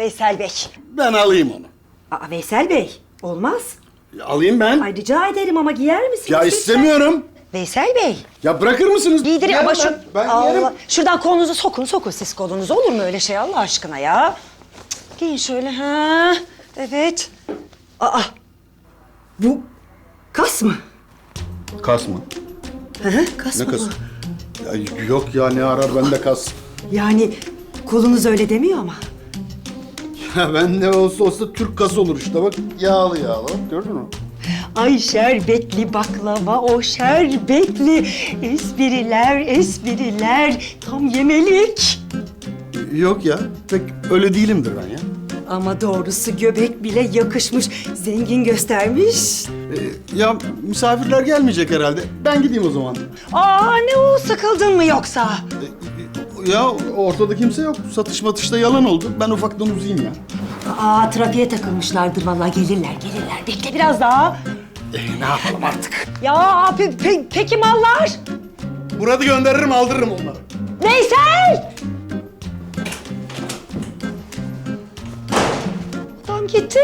Veysel Bey. Ben alayım onu. Aa, Veysel Bey. Olmaz. Alayım ben. Ay rica ederim ama giyer misiniz? ya lütfen? istemiyorum. Veysel Bey. Ya bırakır mısınız? Giydir Yerim ama ben, şu... Ben Allah. yerim. Şuradan kolunuzu sokun sokun siz kolunuzu. Olur mu öyle şey Allah aşkına ya? Cık, Giyin şöyle ha. Evet. Aa. Bu kas mı? Kas mı? Hı hı, kas Ne mı? kas? bu? Ya yok ya ne arar bende kas. Yani kolunuz öyle demiyor ama. Ben ne olsa olsa Türk kası olur işte bak. Yağlı yağlı bak gördün mü? Ay şerbetli baklava, o şerbetli espriler, espriler. Tam yemelik. Yok ya pek öyle değilimdir ben ya. Ama doğrusu göbek bile yakışmış, zengin göstermiş. Ee, ya misafirler gelmeyecek herhalde. Ben gideyim o zaman. Aa ne o sıkıldın mı yoksa? Ee, ya ortada kimse yok. Satış matışta yalan oldu. Ben ufaktan uzayayım ya. Aa trafiğe takılmışlardır vallahi gelirler gelirler. Bekle biraz daha. Ee, ne yapalım artık? Ya pe- pe- peki mallar? Murat'ı gönderirim aldırırım onları. Veysel! Tam gitti.